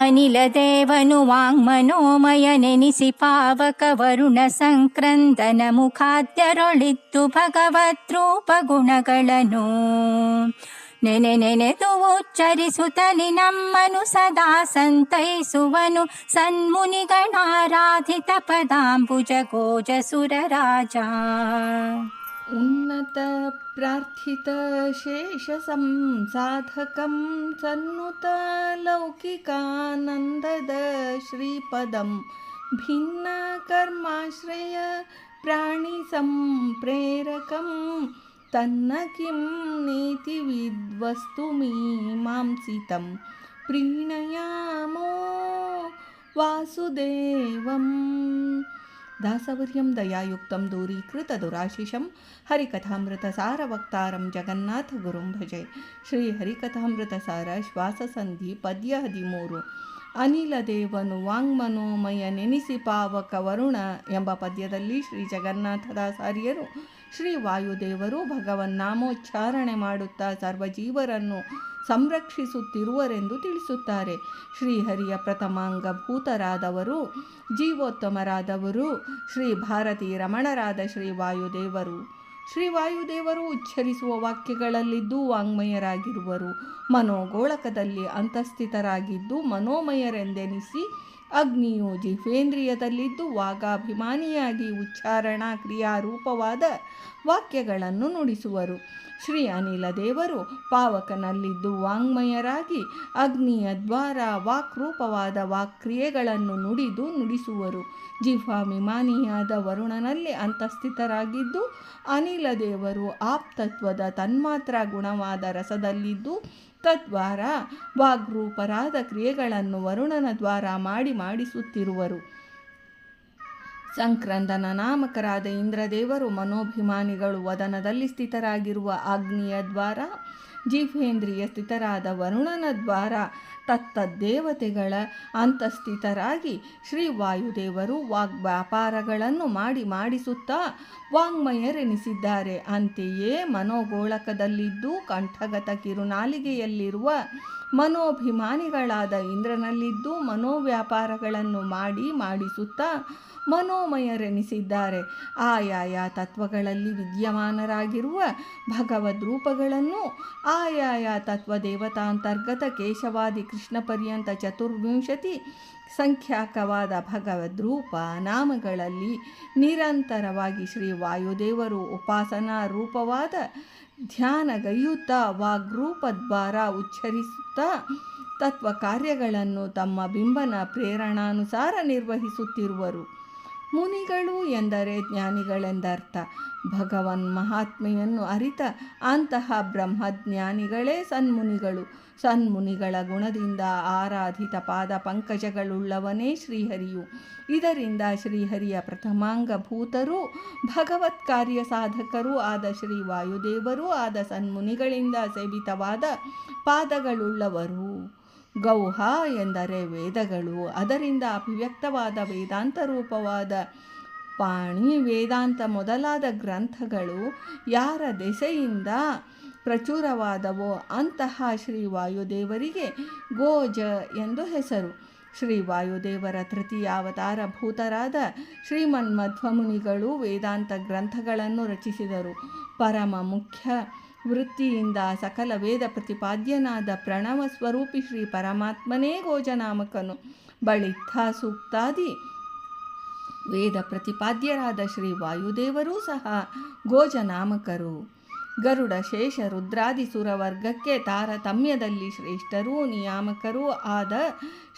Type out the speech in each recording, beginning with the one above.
ಅನಿಲದೇವನು ವಾಂಗ್ಮನೋಮಯ ನೆನಿಸಿ ಪಾವಕ ವರುಣ ಸಂಕ್ರಂದನ ಮುಖಾದ್ಯರೊಳಿತ್ತು ಭಗವದ್ರೂಪ ಗುಣಗಳನ್ನು ನೆನೆ ನೆನೆದು ಉಚ್ಚರಿಸುತ್ತಲಿ ನಮ್ಮನು ಸದಾ ಸಂತೈಸುವನು ಸನ್ಮುನಿಗಣಾರಾಧಿತ ಪದಾಂಬುಜ ಗೋಜ ಸುರರಾಜ उन्नतप्रार्थितशेषसंसाधकं सन्नुतलौकिकानन्ददश्रीपदं भिन्नकर्माश्रयप्राणिसंप्रेरकं तन्न किं नीतिविद्वस्तुमीमांसितं प्रीणयामो वासुदेवम् ದಾಸವರ್ಯಂ ದಯಾಯುಕ್ತಂ ದೂರೀಕೃತ ದುರಾಶಿಷಂ ಹರಿಕಥಾಮೃತ ಸಾರವಕ್ತಾರಂ ಜಗನ್ನಾಥ ಗುರುಂ ಭಜೆ. ಶ್ರೀ ಹರಿಕಥಾಮೃತ ಸಾರ ಶ್ವಾಸಸಂಧಿ ಪದ್ಯ ಹದಿಮೂರು. ಅನಿಲ ದೇವನು ವಾಂಗ್ಮನೋಮಯ ನೆನಿಸಿ ಪಾವಕ ವರುಣ ಎಂಬ ಪದ್ಯದಲ್ಲಿ ಶ್ರೀ ಜಗನ್ನಾಥದಾಸಾರ್ಯರು ಶ್ರೀ ವಾಯುದೇವರು ಭಗವನ್ ನಾಮೋಚ್ಚಾರಣೆ ಮಾಡುತ್ತಾ ಸರ್ವಜೀವರನ್ನು ಸಂರಕ್ಷಿಸುತ್ತಿರುವರೆಂದು ತಿಳಿಸುತ್ತಾರೆ. ಶ್ರೀಹರಿಯ ಪ್ರಥಮಾಂಗಭೂತರಾದವರು ಜೀವೋತ್ತಮರಾದವರು, ಶ್ರೀ ಭಾರತೀ ರಮಣರಾದ ಶ್ರೀ ವಾಯುದೇವರು. ಶ್ರೀ ವಾಯುದೇವರು ಉಚ್ಚರಿಸುವ ವಾಕ್ಯಗಳಲ್ಲಿದ್ದು ವಾಂಗ್ಮಯರಾಗಿರುವರು. ಮನೋಗೋಳಕದಲ್ಲಿ ಅಂತಸ್ಥಿತರಾಗಿದ್ದು ಮನೋಮಯರೆಂದೆನಿಸಿ ಅಗ್ನಿಯು ಜಿಹ್ವೇಂದ್ರಿಯದಲ್ಲಿದ್ದು ವಾಗಾಭಿಮಾನಿಯಾಗಿ ಉಚ್ಚಾರಣಾ ಕ್ರಿಯಾರೂಪವಾದ ವಾಕ್ಯಗಳನ್ನು ನುಡಿಸುವರು. ಶ್ರೀ ಅನಿಲ ದೇವರು ಪಾವಕನಲ್ಲಿದ್ದು ವಾಂಗ್ಮಯರಾಗಿ ಅಗ್ನಿಯ ದ್ವಾರ ವಾಕ್ರೂಪವಾದ ವಾಕ್ಕ್ರಿಯೆಗಳನ್ನು ನುಡಿದು ನುಡಿಸುವರು. ಜಿಹ್ವಾಭಿಮಾನಿಯಾದ ವರುಣನಲ್ಲಿ ಅಂತಸ್ಥಿತರಾಗಿದ್ದು ಅನಿಲ ದೇವರು ಆಪ್ತತ್ವದ ತನ್ಮಾತ್ರ ಗುಣವಾದ ರಸದಲ್ಲಿದ್ದು ತದ್ವಾರ ವಾಗ್ರೂಪರಾದ ಕ್ರಿಯೆಗಳನ್ನು ವರುಣನ ದ್ವಾರ ಮಾಡಿ ಮಾಡಿಸುತ್ತಿರುವರು. ಸಂಕ್ರಂದನ ನಾಮಕರಾದ ಇಂದ್ರದೇವರು ಮನೋಭಿಮಾನಿಗಳು ವದನದಲ್ಲಿ ಸ್ಥಿತರಾಗಿರುವ ಆಗ್ನಿಯ ದ್ವಾರ ಜೀವೇಂದ್ರಿಯ ಸ್ಥಿತರಾದ ವರುಣನ ದ್ವಾರ ತತ್ತದ್ದೇವತೆಗಳ ಅಂತಸ್ಥಿತರಾಗಿ ಶ್ರೀ ವಾಯುದೇವರು ವಾಗ್ವ್ಯಾಪಾರಗಳನ್ನು ಮಾಡಿ ಮಾಡಿಸುತ್ತಾ ವಾಂಗ್ಮಯರೆನಿಸಿದ್ದಾರೆ. ಅಂತೆಯೇ ಮನೋಗೋಳಕದಲ್ಲಿದ್ದು ಕಂಠಗತ ಕಿರುನಾಲಿಗೆಯಲ್ಲಿರುವ ಮನೋಭಿಮಾನಿಗಳಾದ ಇಂದ್ರನಲ್ಲಿದ್ದು ಮನೋವ್ಯಾಪಾರಗಳನ್ನು ಮಾಡಿ ಮಾಡಿಸುತ್ತಾ ಮನೋಮಯರೆನಿಸಿದ್ದಾರೆ. ಆಯಾಯ ತತ್ವಗಳಲ್ಲಿ ವಿದ್ಯಮಾನರಾಗಿರುವ ಭಗವದ್ ರೂಪಗಳನ್ನು ಆಯಾಯ ತತ್ವ ದೇವತಾಂತರ್ಗತ ಕೇಶವಾದಿ ಕೃಷ್ಣ ಪರ್ಯಂತ ಚತುರ್ವಿಂಶತಿ ಸಂಖ್ಯಾಕವಾದ ಭಗವದ್ ರೂಪ ನಾಮಗಳಲ್ಲಿ ನಿರಂತರವಾಗಿ ಶ್ರೀ ವಾಯುದೇವರು ಉಪಾಸನಾ ರೂಪವಾದ ಧ್ಯಾನಗೈಯುತ್ತಾ ವಾಗ್ರೂಪದ್ವಾರ ಉಚ್ಚರಿಸುತ್ತಾ ತತ್ವ ಕಾರ್ಯಗಳನ್ನು ತಮ್ಮ ಬಿಂಬನ ಪ್ರೇರಣಾನುಸಾರ ನಿರ್ವಹಿಸುತ್ತಿರುವರು. ಮುನಿಗಳು ಎಂದರೆ ಜ್ಞಾನಿಗಳೆಂದರ್ಥ. ಭಗವನ್ ಮಹಾತ್ಮೆಯನ್ನು ಅರಿತ ಅಂತಹ ಬ್ರಹ್ಮಜ್ಞಾನಿಗಳೇ ಸನ್ಮುನಿಗಳು. ಸನ್ಮುನಿಗಳ ಗುಣದಿಂದ ಆರಾಧಿತ ಪಾದ ಪಂಕಜಗಳುಳ್ಳವನೇ ಶ್ರೀಹರಿಯು. ಇದರಿಂದ ಶ್ರೀಹರಿಯ ಪ್ರಥಮಾಂಗಭೂತರೂ ಭಗವತ್ ಕಾರ್ಯ ಸಾಧಕರೂ ಆದ ಶ್ರೀ ವಾಯುದೇವರೂ ಆದ ಸನ್ಮುನಿಗಳಿಂದ ಸೇವಿತವಾದ ಪಾದಗಳುಳ್ಳವರು. ಗೌಹ ಎಂದರೆ ವೇದಗಳು. ಅದರಿಂದ ಅಭಿವ್ಯಕ್ತವಾದ ವೇದಾಂತ ರೂಪವಾದ ಪಾಣಿ ವೇದಾಂತ ಮೊದಲಾದ ಗ್ರಂಥಗಳು ಯಾರ ದೆಸೆಯಿಂದ ಪ್ರಚುರವಾದವೋ ಅಂತಹ ಶ್ರೀ ವಾಯುದೇವರಿಗೆ ಗೋಜ ಎಂದು ಹೆಸರು. ಶ್ರೀ ವಾಯುದೇವರ ತೃತೀಯ ಅವತಾರ ಭೂತರಾದ ಶ್ರೀಮನ್ಮಧ್ವಮುನಿಗಳು ವೇದಾಂತ ಗ್ರಂಥಗಳನ್ನು ರಚಿಸಿದರು. ಪರಮ ಮುಖ್ಯ ವೃತ್ತಿಯಿಂದ ಸಕಲ ವೇದ ಪ್ರತಿಪಾದ್ಯನಾದ ಪ್ರಣವ ಸ್ವರೂಪಿ ಶ್ರೀ ಪರಮಾತ್ಮನೇ ಗೋಜನಾಮಕನು. ಬಳಿತ್ಥ ಸೂಕ್ತಾದಿ ವೇದ ಪ್ರತಿಪಾದ್ಯರಾದ ಶ್ರೀ ವಾಯುದೇವರೂ ಸಹ ಗೋಜನಾಮಕರು. ಗರುಡ ಶೇಷ ರುದ್ರಾದಿ ಸುರವರ್ಗಕ್ಕೆ ತಾರತಮ್ಯದಲ್ಲಿ ಶ್ರೇಷ್ಠರೂ ನಿಯಾಮಕರೂ ಆದ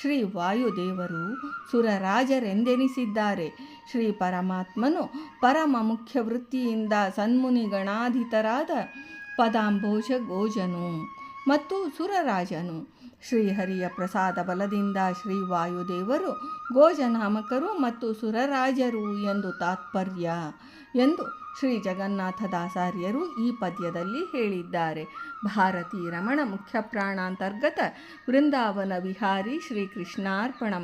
ಶ್ರೀ ವಾಯುದೇವರು ಸುರರಾಜರೆಂದೆನಿಸಿದ್ದಾರೆ. ಶ್ರೀ ಪರಮಾತ್ಮನು ಪರಮ ಮುಖ್ಯ ವೃತ್ತಿಯಿಂದ ಸನ್ಮುನಿಗಣಾಧಿತರಾದ ಪದಾಂಬೋಜ ಗೋಜನು ಮತ್ತು ಸುರರಾಜನು. ಶ್ರೀಹರಿಯ ಪ್ರಸಾದ ಬಲದಿಂದ ಶ್ರೀ ವಾಯುದೇವರು ಗೋಜನಾಮಕರು ಮತ್ತು ಸುರರಾಜರು ಎಂದು ತಾತ್ಪರ್ಯ ಎಂದು ಶ್ರೀ ಜಗನ್ನಾಥದಾಸಾರ್ಯರು ಈ ಪದ್ಯದಲ್ಲಿ ಹೇಳಿದ್ದಾರೆ. ಭಾರತೀ ರಮಣ ಮುಖ್ಯ ಪ್ರಾಣಾಂತರ್ಗತ ವೃಂದಾವನ ವಿಹಾರಿ ಶ್ರೀ ಕೃಷ್ಣಾರ್ಪಣ